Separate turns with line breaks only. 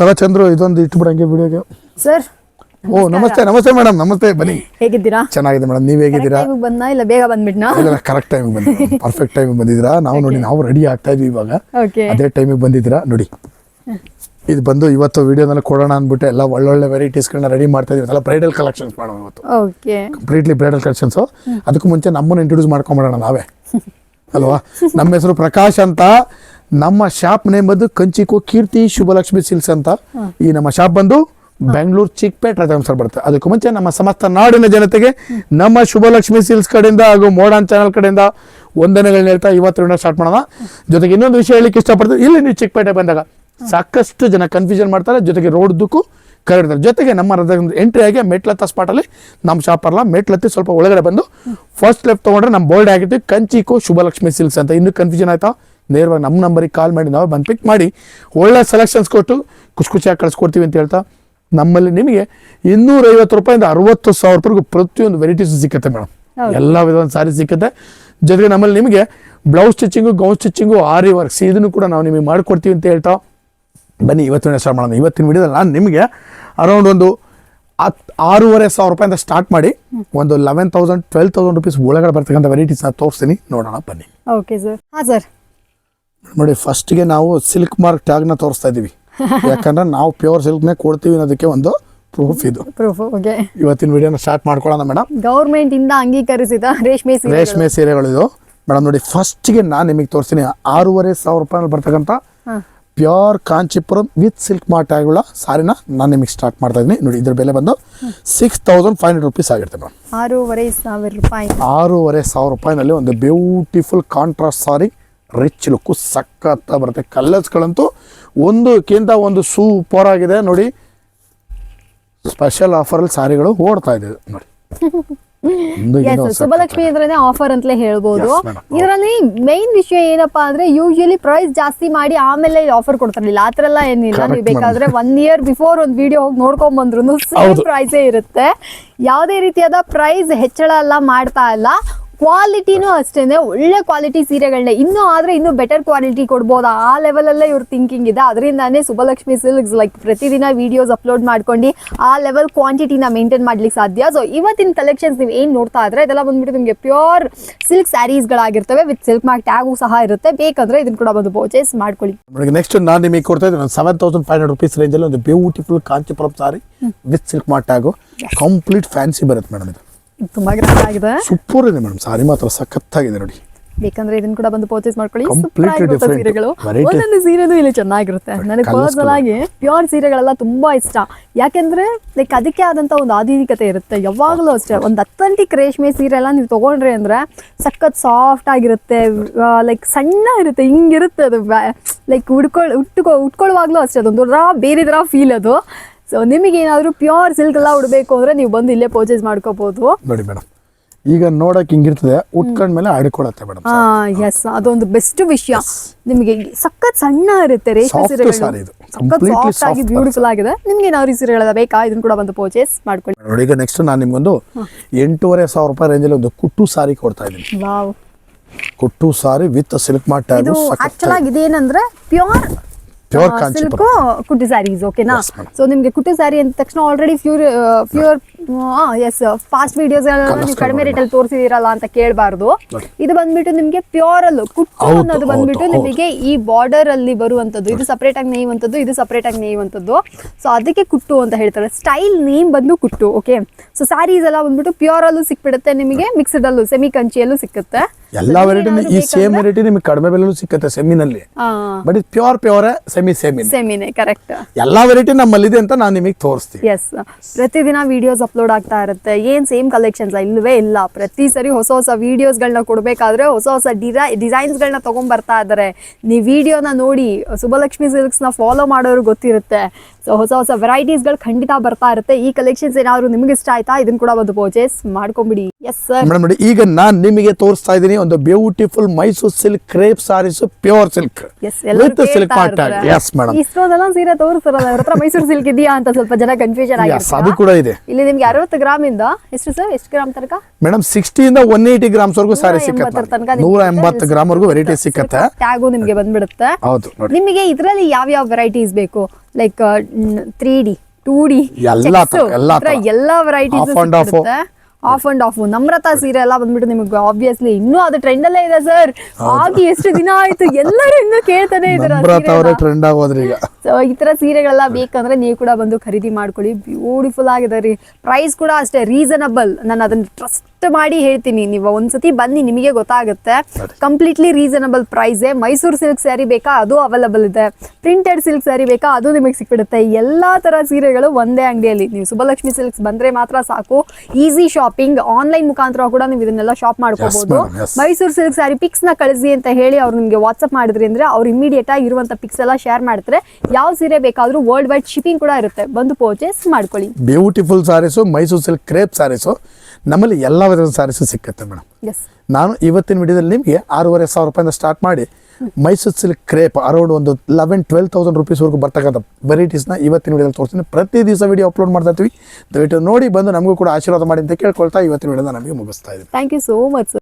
ತರ ಚಂದ್ರು ಇದೊಂದು ಇಟ್ಬಿಡಂಗೆ ವಿಡಿಯೋಗೆ.
ಸರ್
ಓ ನಮಸ್ತೆ ನಮಸ್ತೆ ಮೇಡಮ್ ನಮಸ್ತೆ ಬನ್ನಿ.
ಹೇಗಿದ್ದೀರಾ?
ಚೆನ್ನಾಗಿದೆ ಮೇಡಮ್ ನೀವು ಹೇಗಿದ್ದೀರಾ?
ಬಂದ ಇಲ್ಲ ಬೇಗ ಬಂದ್ಬಿಟ್ನಾ?
ಇಲ್ಲ ಕರೆಕ್ಟ್ ಟೈಮಿಗೆ ಬಂದಿದ್ದೀರಾ ಪರ್ಫೆಕ್ಟ್ ಟೈಮಿಗೆ ಬಂದಿದ್ದೀರಾ? ನಾವು ನೋಡಿ ನಾವು ರೆಡಿ ಆಗ್ತಾ ಇದ್ವಿ ಇವಾಗ. ಅದೇ ಟೈಮಿಗೆ ಬಂದಿದ್ದೀರಾ? ನೋಡಿ. ಇದು ಬಂದು ಇವತ್ತು ವಿಡಿಯೋನಲ್ಲಿ ಕೊಡೋಣ ಅಂದ್ಬಿಟ್ಟು. ಎಲ್ಲ ಒಳ್ಳೊಳ್ಳೆ ವೆರೈಟೀಸ್ಗಳನ್ನ ರೆಡಿ ಮಾಡ್ತಾ ಇದೀವಿ. ಎಲ್ಲ ಬ್ರೈಡಲ್ ಕಲೆಕ್ಷನ್ಸ್ ಮಾಡೋಣ ಇವತ್ತು.
ಓಕೆ
ಕಂಪ್ಲೀಟ್ಲಿ ಬ್ರೈಡಲ್ ಕಲೆಕ್ಷನ್ಸು ಅದಕ್ಕೂ ಮುಂಚೆ ನಮ್ಮನ್ನು ಇಂಟ್ರೊಡ್ಯೂಸ್ ಮಾಡ್ಕೊಂಬಿಡೋಣ ನಾವೇ. ಅಲ್ವಾ? ನಮ್ಮ ಹೆಸರು ಪ್ರಕಾಶ್ ಅಂತ. ನಮ್ಮ ಶಾಪ್ ನೇಮ್ ಬಂದು ಕಂಚಿಕೋ ಕೀರ್ತಿ ಶುಭಲಕ್ಷ್ಮಿ ಸಿಲ್ಸ್ ಅಂತ. ಈ ನಮ್ಮ ಶಾಪ್ ಬಂದು ಬೆಂಗಳೂರು ಚಿಕ್ಕಪೇಟ್ ರಾಜಹಂಸರ್ ಬರುತ್ತೆ. ಅದಕ್ಕೂ ಮುಂಚೆ ನಮ್ಮ ಸಮಸ್ತ ನಾಡಿನ ಜನತೆಗೆ ನಮ್ಮ ಶುಭಲಕ್ಷ್ಮಿ ಸಿಲ್ಸ್ ಕಡೆಯಿಂದ ಹಾಗೂ ಮೋಡನ್ ಚಾನಲ್ ಕಡೆಯಿಂದ ವಂದನೆಗಳನ್ನ ಹೇಳ್ತಾ ಇವತ್ತು ಸ್ಟಾರ್ಟ್ ಮಾಡೋಣ. ಜೊತೆಗೆ ಇನ್ನೊಂದು ವಿಷಯ ಹೇಳಿಕ್ಕೆ ಇಷ್ಟಪಡ್ತೀವಿ ಇಲ್ಲಿ ನೀವು ಚಿಕ್ಕಪೇಟೆ ಬಂದಾಗ ಸಾಕಷ್ಟು ಜನ ಕನ್ಫ್ಯೂಷನ್ ಮಾಡ್ತಾರೆ. ಜೊತೆಗೆ ರೋಡ್ದಕ್ಕೂ ಕರೆಡ್ತಾರೆ ಜೊತೆಗೆ ನಮ್ಮ ಎಂಟ್ರಿ ಆಗಿ ಮೆಟ್ಲತ್ತ ಸ್ಪಾಟಲ್ಲಿ ನಮ್ಮ ಶಾಪ್ ಅಲ್ಲ ಮೆಟ್ಲತ್ತಿ ಸ್ವಲ್ಪ ಒಳಗಡೆ ಬಂದು ಫಸ್ಟ್ ಲೆಫ್ಟ್ ತೊಗೊಂಡ್ರೆ ನಮ್ಮ ಬೋರ್ಡ್ ಆಗಿತ್ತು ಕಂಚಿಕೋ ಶುಭಲಕ್ಷ್ಮಿ ಸಿಲ್ಸ್ ಅಂತ. ಇನ್ನೂ ಕನ್ಫ್ಯೂಷನ್ ಆಯ್ತಾ? ನೇರವಾಗಿ ನಮ್ಮ ನಂಬರಿಗೆ ಕಾಲ್ ಮಾಡಿ ನಾವು ಬಂದು ಪಿಕ್ ಮಾಡಿ ಒಳ್ಳೆ ಸೆಲೆಕ್ಷನ್ಸ್ ಕೊಟ್ಟು ಖುಷಿ ಖುಷಿಯಾಗಿ ಕಳಿಸ್ಕೊಡ್ತೀವಿ ಅಂತ ಹೇಳ್ತಾ ನಮ್ಮಲ್ಲಿ ನಿಮಗೆ ಇನ್ನೂರೈವತ್ತು ರೂಪಾಯಿಂದ ಅರವತ್ತು ಸಾವಿರ ರೂಪಾಯಿಗೂ ಪ್ರತಿಯೊಂದು ವೆರೈಟೀಸ್ ಸಿಕ್ಕತ್ತೆ ಮೇಡಮ್ ಎಲ್ಲ ವಿಧವಾದ ಸಾರಿ ಸಿಕ್ಕತ್ತೆ. ಜೊತೆಗೆ ನಮ್ಮಲ್ಲಿ ನಿಮಗೆ blouse stitching gown stitching aari works ಇದನ್ನು ಕೂಡ ನಾವು ನಿಮಗೆ ಮಾಡಿಕೊಡ್ತೀವಿ ಅಂತ ಹೇಳ್ತಾ ಬನ್ನಿ ಇವತ್ತಿನ ಸ್ಟಾರ್ಟ್ ಮಾಡೋಣ. ಇವತ್ತಿನ ವಿಡಿಯೋದಲ್ಲಿ ನಾನು ನಿಮಗೆ ಅರೌಂಡ್ ಒಂದು ಹತ್ತು ಆರೂವರೆ ಸಾವಿರ ರೂಪಾಯಿಂದ ಸ್ಟಾರ್ಟ್ ಮಾಡಿ ಒಂದು eleven thousand twelve thousand rupees ಒಳಗಡೆ ಬರ್ತಕ್ಕಂಥ ವೆರೈಟೀಸ್ನ ತೋರಿಸ್ತೀನಿ. ನೋಡೋಣ ಬನ್ನಿ.
ಓಕೆ ಸರ್ ಹಾಂ ಸರ್
ನೋಡಿ ಫಸ್ಟ್ಗೆ ನಾವು ಸಿಲ್ಕ್ ಮಾರ್ಕ್ ಟ್ಯಾಗ್ನ ತೋರಿಸ್ತಾ ಇದ್ದೀವಿ ಯಾಕಂದ್ರೆ ನಾವು ಪ್ಯೂರ್ ಸಿಲ್ಕ್ನೇ ಕೊಡ್ತೀವಿ ಅನ್ನೋದಕ್ಕೆ ಒಂದು ಪ್ರೂಫ್ ಇದು.
ಪ್ರೂಫ್ ಓಕೆ
ಇವತ್ತಿನ ವಿಡಿಯೋನ ಸ್ಟಾರ್ಟ್ ಮಾಡ್ಕೊಳ್ಳೋಣ ಮೇಡಮ್
ಗೌರ್ಮೆಂಟ್ ಇಂದ ಅಂಗೀಕರಿಸಿದ ರೇಷ್ಮೆ ಸೀರೆ
ರೇಷ್ಮೆ ಸೀರೆಗಳಿದು. ಮೇಡಮ್ ನೋಡಿ ಫಸ್ಟ್ಗೆ ನಾನು ನಿಮಗೆ ತೋರಿಸ್ತೀನಿ. ಆರೂವರೆ ಸಾವಿರ ರೂಪಾಯಿ ಬರ್ತಕ್ಕಂಥ pure Kanchipuram with silk mart ಮಾರ್ಟ್ಗಳ ಸಾರಿನ ನಾನು ನಿಮಗೆ ಸ್ಟಾರ್ಟ್ ಮಾಡ್ತಾ ಇದ್ದೀನಿ ನೋಡಿ ಇದ್ರ ಬೆಲೆ ಬಂದು six thousand five hundred rupees ಆಗಿರ್ತದೆ ಮೇಡಮ್
ಆರೂವರೆ ಸಾವಿರ ರೂಪಾಯಿ.
ಆರೂವರೆ ಸಾವಿರ ರೂಪಾಯಿನಲ್ಲಿ ಒಂದು beautiful contrast sari rich look ಸಖತ್ತ ಬರುತ್ತೆ. ಕಲ್ಲರ್ಸ್ಗಳಂತೂ ಒಂದಕ್ಕಿಂತ ಒಂದು ಸೂಪರ್ ಆಗಿದೆ. ನೋಡಿ ಸ್ಪೆಷಲ್ ಆಫರಲ್ಲಿ ಸಾರಿಗಳು ಓಡ್ತಾ ಇದೆ. ನೋಡಿ. ಒಂದು
ಅಂದ್ರೆ ಆಫರ್ ಅಂತಲೇ ಹೇಳ್ಬೋದು. ಇದರಲ್ಲಿ ಮೈನ್ ವಿಷಯ ಏನಪ್ಪಾ ಅಂದ್ರೆ ಯೂಶಲಿ ಪ್ರೈಸ್ ಜಾಸ್ತಿ ಮಾಡಿ ಆಮೇಲೆ ಆಫರ್ ಕೊಡ್ತಾರಲಿಲ್ಲ. ಆ ಥರ ಎಲ್ಲ ಏನಿಲ್ಲ. ನೀವು ಬೇಕಾದ್ರೆ ಒನ್ ಇಯರ್ ಬಿಫೋರ್ ಒಂದು ವಿಡಿಯೋ ಹೋಗಿ ನೋಡ್ಕೊಂಡ್ ಬಂದ್ರು. ಪ್ರೈಸೇ ಇರುತ್ತೆ. ಯಾವುದೇ ರೀತಿಯಾದ ಪ್ರೈಸ್ ಹೆಚ್ಚಳ ಎಲ್ಲ ಮಾಡ್ತಾ ಇಲ್ಲ. ಕ್ವಾಲಿಟಿನೂ ಅಷ್ಟೇನೆ ಒಳ್ಳೆ ಕ್ವಾಲಿಟಿ ಸೀರೆಗಳನ್ನ ಇನ್ನೂ ಆದ್ರೆ ಇನ್ನೂ ಬೆಟರ್ ಕ್ವಾಲಿಟಿ ಕೊಡ್ಬೋದು? ಆ ಲೆವೆಲಲ್ಲೇ ಇವ್ರ ಥಿಂಕಿಂಗ್ ಇದೆ. ಅದರಿಂದಾನೇ ಸುಬ್ಬಲಕ್ಷ್ಮಿ ಸಿಲ್ಕ್ಸ್ ಲೈಕ್ ಪ್ರತಿದಿನ ವಿಡಿಯೋಸ್ ಅಪ್ಲೋಡ್ ಮಾಡ್ಕೊಂಡು ಆ ಲೆವೆಲ್ ಕ್ವಾಂಟಿಟಿನ ಮೇಂಟೈನ್ ಮಾಡ್ಲಿಕ್ಕೆ ಸಾಧ್ಯ. ಸೊ ಇವತ್ತಿನ ಕಲೆಕ್ಷನ್ಸ್ ನೀವು ಏನು ನೋಡ್ತಾ ಇದ್ರೆ ಇದೆಲ್ಲ ಬಂದ್ಬಿಟ್ಟು ನಿಮಗೆ ಪ್ಯೂರ್ ಸಿಲ್ಕ್ ಸ್ಯಾರೀಸ್ಗಳಾಗಿರ್ತವೆ ವಿತ್ ಸಿಲ್ಕ್ ಮಾರ್ಕ್ ಟ್ಯಾಗು ಸಹ ಇರುತ್ತೆ. ಬೇಕಂದ್ರೆ ಇದನ್ನು ಕೂಡ ಬಂದು ಪರ್ಚೇಸ್ ಮಾಡ್ಕೊಳ್ಳಿ.
ನೆಕ್ಸ್ಟ್ ನಾನು ನಿಮಗೆ ಕೊಡ್ತಾ ಇದ್ದೀನಿ seven thousand five hundred rupees ರೇಂಜಲ್ಲಿ ಒಂದು beautiful Kanchipuram sari with silk mark tag complete fancy ಬರುತ್ತೆ ಮೇಡಮ್ ಇದು.
ತುಂಬಾ ಗ್ರ್ಯಾಂಡ್ ಆಗಿದೆ.
ಸೂಪರ್ ಇದೆ ಮೇಡಮ್ ಸಾರಿ ಮಾತ್ರ ಸಖತ್ತಾಗಿದೆ ನೋಡಿ.
ಬೇಕಂದ್ರೆ ಇದನ್ನ ಕೂಡ ಬಂದು ಪರ್ಚೇಸ್ ಮಾಡ್ಕೊಳ್ಳಿ.
Different.
ಸೀರೆಗಳು. ಒಂದೊಂದು ಸೀರೆನೂ ಇಲ್ಲಿ ಚೆನ್ನಾಗಿರುತ್ತೆ. ನನಗೆ ಪರ್ಸನಲ್ ಆಗಿ ಪ್ಯೂರ್ ಸೀರೆಗಳೆಲ್ಲ ತುಂಬಾ ಇಷ್ಟ. ಯಾಕೆಂದ್ರೆ ಲೈಕ್ ಅದಕ್ಕೆ ಆದಂತ ಒಂದು ಆಧುನಿಕತೆ ಇರುತ್ತೆ. ಯಾವಾಗಲೂ ಅಷ್ಟೇ. ಒಂದು ಅಥೆಂಟಿಕ್ ರೇಷ್ಮೆ ಸೀರೆ ಎಲ್ಲ ನೀವು ತಗೊಂಡ್ರಿ ಅಂದ್ರೆ ಸಖತ್ ಸಾಫ್ಟ್ ಆಗಿರುತ್ತೆ. ಲೈಕ್ ಸಣ್ಣ ಇರುತ್ತೆ. ಹಿಂಗಿರುತ್ತೆ ಅದು ಲೈಕ್ ಉಡ್ಕೊಳ್ ಉಟ್ಕೊ ಉಟ್ಕೊಳ್ಳುವಾಗ್ಲೂ ಅಷ್ಟೇ. ಅದೊಂದು ರಾ ಬೇರೆ ಥರ ಫೀಲ್ ಅದು. ಸೊ ನಿಮಗೆ ಏನಾದರೂ ಪ್ಯೂರ್ ಸಿಲ್ಕ್ ಎಲ್ಲ ಉಡಬೇಕು ಅಂದ್ರೆ ನೀವು ಬಂದು ಇಲ್ಲೇ ಪರ್ಚೇಸ್ ಮಾಡ್ಕೋಬಹುದು
ನೋಡಿ ಮೇಡಮ್ ಈಗ ನೋಡಕ್ ಹಿಂಗಿರ್ತದೆ ಉಟ್ಕೊಂಡ್ಮೇಲೆ ಆಡಿಕೊಳತ್ತೆ ಮೇಡಮ್
ಎಸ್ ಅದೊಂದು ಬೆಸ್ಟ್ ವಿಷಯ ನಿಮಗೆ ಸಖತ್ ಸಣ್ಣ ಇರುತ್ತೆ ರೇಷ್ಮೆ ಸೀರೆಗಳು. ಸಖತ್ ಸಾಫ್ಟ್ ಆಗಿ ಬ್ಯೂಟಿಫುಲ್ ಆಗಿದೆ. ನಿಮ್ಗೆ ನಾವು ಈ ಸೀರೆಗಳೆಲ್ಲ ಬೇಕಾ? ಇದನ್ನ ಕೂಡ ಬಂದು ಪರ್ಚೇಸ್ ಮಾಡ್ಕೊಳ್ಳಿ.
ನೋಡಿ ಈಗ ನೆಕ್ಸ್ಟ್ ನಾನು ನಿಮ್ಗೊಂದು ಎಂಟೂವರೆ ಸಾವಿರ ರೂಪಾಯಿ ರೇಂಜಲ್ಲಿ ಒಂದು ಕುಟ್ಟು ಸಾರಿ ಕೊಡ್ತಾ ಇದ್ದೀನಿ.
ವಾವ್.
ಕುಟ್ಟು ಸಾರಿ ವಿತ್ ಸಿಲ್ಕ್ ಮಾರ್ಟ್
ಇದು ಆಕ್ಚುಲ್ ಆಗಿ ಇದೇನಂದ್ರೆ ಪ್ಯೂರ್ ಸಿಲ್ಕ್. ಕುಟ್ಟಿ ಸ್ಯಾರೀಸ್ ಓಕೆನಾ. ಸೊ ನಿಮ್ಗೆ ಕುಟ್ಟಿ ಸ್ಯಾರಿ ಅಂದ ತಕ್ಷಣ already pure pure yes fast videos ನೀವು ಕಡಿಮೆ
ರೇಟ್
ರೇಟಲ್ಲಿ ತೋರಿಸಿದಿರಲ್ಲ ಅಂತ ಕೇಳಬಾರ್ದು. ಇದು ಬಂದ್ಬಿಟ್ಟು ನಿಮ್ಗೆ ಪ್ಯೂರ್ ಅಲ್ಲೂ ಕುಟ್ಟು ಅನ್ನೋದು ಬಂದ್ಬಿಟ್ಟು ನಿಮಗೆ ಈ ಬಾರ್ಡರ್ ಅಲ್ಲಿ ಬರುವಂತದ್ದು ಇದು ಸಪರೇಟ್ ಆಗಿ ನೇಯುವಂತದ್ದು ಇದು ಸಪರೇಟ್ ಆಗಿ ನೇಯುವಂಥದ್ದು. ಸೊ ಅದಕ್ಕೆ ಕುಟ್ಟು ಅಂತ ಹೇಳ್ತಾರೆ. ಸ್ಟೈಲ್ ನೇಮ್ ಬಂದು ಕುಟ್ಟು ಓಕೆ ಸೊ ಸ್ಯಾರೀಸ್ ಎಲ್ಲ ಬಂದ್ಬಿಟ್ಟು ಪ್ಯೂರ್ ಅಲ್ಲೂ ಸಿಕ್ಬಿಡುತ್ತೆ ನಿಮಗೆ ಮಿಕ್ಸ್ಡ್ ಅಲ್ಲೂ ಸೆಮಿ ಕಂಚಿಯಲ್ಲೂ ಸಿಕ್ಕುತ್ತೆ.
ಎಲ್ಲಾ ವೆರೈಟಿ ಈ ಸೇಮ್ ವೆರೈಟಿ ನಿಮಗೆ ಕಡಿಮೆ ಬೆಲೆಲೂ ಸಿಕ್ಕತ್ತೆ ಸೆಮಿನಲ್ಲಿ ಬಟ್ ಇದು ಪ್ಯೂರ್ ಪ್ಯೂರ್ ಸೆಮಿ ಸೆಮಿನ್
ಸೆಮಿನೇ ಕರೆಕ್ಟ್
ಎಲ್ಲಾ ವೆರೈಟಿ ನಮ್ಮಲ್ಲಿದೆ ಅಂತ ನಾನು ನಿಮಗೆ ತೋರಿಸ್ತೀನಿ.
ಎಸ್ ಪ್ರತಿದಿನ ವಿಡಿಯೋಸ್ ಅಪ್ಲೋಡ್ ಆಗ್ತಾ ಇರುತ್ತೆ. ಏನ್ ಸೇಮ್ ಕಲೆಕ್ಷನ್ಸ್ ಇಲ್ಲವೇ ಇಲ್ಲ. ಪ್ರತಿ ಸರಿ ಹೊಸ ಹೊಸ ವಿಡಿಯೋಸ್ಗಳನ್ನ ಕೊಡಬೇಕಾದ್ರೆ ಹೊಸ ಹೊಸ ಡಿಸೈನ್ಸ್ ಡಿಸೈನ್ಸ್ಗಳನ್ನ ತಗೊಂಡ್ ಬರ್ತಾ ಇದ್ದಾರೆ ನೀವು ವಿಡಿಯೋನ ನೋಡಿ ಸುಬ್ಬಲಕ್ಷ್ಮಿ ನ ಫಾಲೋ ಮಾಡೋರು ಗೊತ್ತಿರುತ್ತೆ. ಸೊ ಹೊಸ ಹೊಸ ವೆರೈಟೀಸ್ಗಳು ಖಂಡಿತ ಬರ್ತಾ ಇರುತ್ತೆ. ಈ ಕಲೆಕ್ಷನ್ಸ್ ಏನಾದ್ರು ನಿಮ್ಗೆ ಇಷ್ಟ ಆಯ್ತಾ? ಇದನ್ನ ಕೂಡ ಒಂದು ಪರ್ಚೇಸ್ ಮಾಡ್ಕೊಂಬಿಡಿ. ಎಸ್ ಸರ್
ಮೇಡಮ್ ನೋಡಿ ಈಗ ನಾನು ನಿಮಗೆ ತೋರಿಸ್ತಾ ಇದ್ದೀನಿ ಒಂದು beautiful Mysore silk crepe saris pure silk with silk part yes madam
ಇಷ್ಟೊಂದೆಲ್ಲ ಸೀರೆ ತೋರಿಸ್ತಾರಲ್ಲ ಅವ್ರ ಹತ್ರ ಮೈಸೂರ್ ಸಿಲ್ಕ್ ಇದೆಯಾ ಅಂತ ಸ್ವಲ್ಪ ಜನ ಕನ್ಫ್ಯೂಷನ್
ಎಸ್ ಅದು ಕೂಡ ಇದೆ.
ಇಲ್ಲಿ ನಿಮ್ಗೆ ಅರವತ್ತು ಗ್ರಾಮ್ ಇಂದ ಎಷ್ಟು ಸರ್ ಎಷ್ಟು ಗ್ರಾಮ್ ತನಕ?
ಮೇಡಮ್ ಸಿಕ್ಸ್ಟಿಯಿಂದ ಒನ್ ಏಯ್ಟಿ ಗ್ರಾಮ್ಸ್ ವರೆಗೂ ಸಾರಿ ಸಿಕ್ಕತ್ತೆ
ತನಕ
ನೂರ ಎಂಬತ್ತು ಗ್ರಾಮ್ ವರೆಗೂ ವೆರೈಟಿ ಸಿಕ್ಕತ್ತೆ.
ಟ್ಯಾಗು ನಿಮ್ಗೆ ಬಂದ್ಬಿಡುತ್ತೆ.
ಹೌದು ನೋಡಿ.
ನಿಮಗೆ ಇದರಲ್ಲಿ ಯಾವ ಯಾವ ವೆರೈಟೀಸ್ ಬೇಕು? Like three D two D
ಎಲ್ಲಾ ತರ, ಎಲ್ಲಾ ತರ.
ಎಲ್ಲ varieties
Off and off.
Off and off Namrata ಸೀರೆ ಎಲ್ಲ ಬಂದ್ಬಿಟ್ಟು ನಿಮಗೆ ಆಬ್ವಿಯಸ್ಲಿ ಇನ್ನೂ ಅದು ಟ್ರೆಂಡ್ ಅಲ್ಲೇ ಇದೆ ಸರ್ ಆಗಿ ಎಷ್ಟು ದಿನ ಆಯ್ತು ಎಲ್ಲರೂ ಇನ್ನೂ ಕೇಳ್ತಾನೆ ಇದಾರೆ ಆ
ನಮ್ರತ್ ಅವರೇ
ಸೀರೆನ.
ಟ್ರೆಂಡ್ ಆಗೋದ್ರಿ ಈಗ
ಸೊ ಈ ತರ ಸೀರೆಗಳೆಲ್ಲ ಬೇಕಂದ್ರೆ ನೀವು ಕೂಡ ಬಂದು ಖರೀದಿ ಮಾಡ್ಕೊಳ್ಳಿ. ಬ್ಯೂಟಿಫುಲ್ ಆಗಿದೆ ರೀ. ಪ್ರೈಸ್ ಕೂಡ ಅಷ್ಟೇ ರೀಸನಬಲ್ ನಾನು ಅದನ್ನ ಟ್ರಸ್ಟ್ ಮಾಡಿ ಹೇಳ್ತೀನಿ. ನೀವು ಒಂದ್ಸತಿ ಬನ್ನಿ ನಿಮಗೆ ಗೊತ್ತಾಗುತ್ತೆ. ಕಂಪ್ಲೀಟ್ಲಿ ರೀಸನಬಲ್ ಪ್ರೈಸೇ ಮೈಸೂರು ಸಿಲ್ಕ್ ಸ್ಯಾರಿ ಬೇಕಾ? ಅದು ಅವೈಲಬಲ್ ಇದೆ. ಪ್ರಿಂಟೆಡ್ ಸಿಲ್ಕ್ ಸ್ಯಾರಿ ಬೇಕಾ? ಅದು ನಿಮಗೆ ಸಿಕ್ಬಿಡುತ್ತೆ. ಎಲ್ಲಾ ತರ ಸೀರೆಗಳು ಒಂದೇ ಅಂಗಡಿಯಲ್ಲಿ. ನೀವು ಸುಬ್ಬಲಕ್ಷ್ಮಿ ಸಿಲ್ಕ್ಸ್ ಬಂದ್ರೆ ಮಾತ್ರ ಸಾಕು. ಈಸಿ ಶಾಪಿಂಗ್ ಆನ್ಲೈನ್ ಮುಖಾಂತರ ಕೂಡ ನೀವು ಇದನ್ನೆಲ್ಲ ಶಾಪ್ ಮಾಡ್ಕೋಬಹುದು ಮೈಸೂರು ಸಿಲ್ಕ್ ಸ್ಯಾರಿ ಪಿಕ್ಸ್ನ ಕಳಿಸಿ ಅಂತ ಹೇಳಿ ಅವ್ರು ನಿಮಗೆ ವಾಟ್ಸ್ಆಪ್ ಮಾಡಿದ್ರಿ ಅಂದ್ರೆ ಅವ್ರು ಇಮಿಡಿಯೇಟ್ ಆಗಿ ಇರುವಂತ ಪಿಕ್ಸ್ ಎಲ್ಲ ಶೇರ್ ಮಾಡ್ತಾರೆ. ಯಾವ ಸೀರೆ ಬೇಕಾದ್ರೂ ವರ್ಲ್ಡ್ ವೈಡ್ ಶಿಪ್ಪಿಂಗ್ ಕೂಡ ಇರುತ್ತೆ. ಬಂದು ಪರ್ಚೇಸ್ ಮಾಡ್ಕೊಳ್ಳಿ.
Beautiful saris Mysuru silk crepe saris ನಮ್ಮಲ್ಲಿ ಎಲ್ಲ ವಿಧದ ಸಾರೀಸು ಸಿಕ್ಕತ್ತೆ ಮೇಡಮ್. ನಾನು ಇವತ್ತಿನ ವಿಡಿಯೋದಲ್ಲಿ ನಿಮಗೆ ಆರೂವರೆ ಸಾವಿರ ರೂಪಾಯಿಂದ ಸ್ಟಾರ್ಟ್ ಮಾಡಿ ಮೈಸೂರು ಸಿಲ್ಕ್ ಕ್ರೇಪ್ ಅರೌಂಡ್ ಒಂದು ಲೆವೆನ್ ಟ್ವೆಲ್ ತೌಸಂಡ್ ರುಪೀಸ್ವರೆಗೂ ಬರ್ತಕ್ಕಂಥ ವೆರೈಟೀಸ್ನ ಇವತ್ತಿನ ವಿಡಿಯೋದಲ್ಲಿ ತೋರಿಸ್ತೀನಿ. ಪ್ರತಿ ದಿವಸ ವಿಡಿಯೋ ಅಪ್ಲೋಡ್ ಮಾಡ್ತಾ ಇರ್ತೀವಿ. ದಯವಿಟ್ಟು ನೋಡಿ ಬಂದು ನಮಗೂ ಕೂಡ ಆಶೀರ್ವಾದ ಮಾಡಿ ಅಂತ ಕೇಳ್ಕೊಳ್ತಾ ಇವತ್ತಿನ ವಿಡಿಯೋನ ನಮಗೆ ಮುಗಿಸ್ತಾ ಇದ್ದೀವಿ
ಥ್ಯಾಂಕ್ ಯು ಸೋ ಮಚ್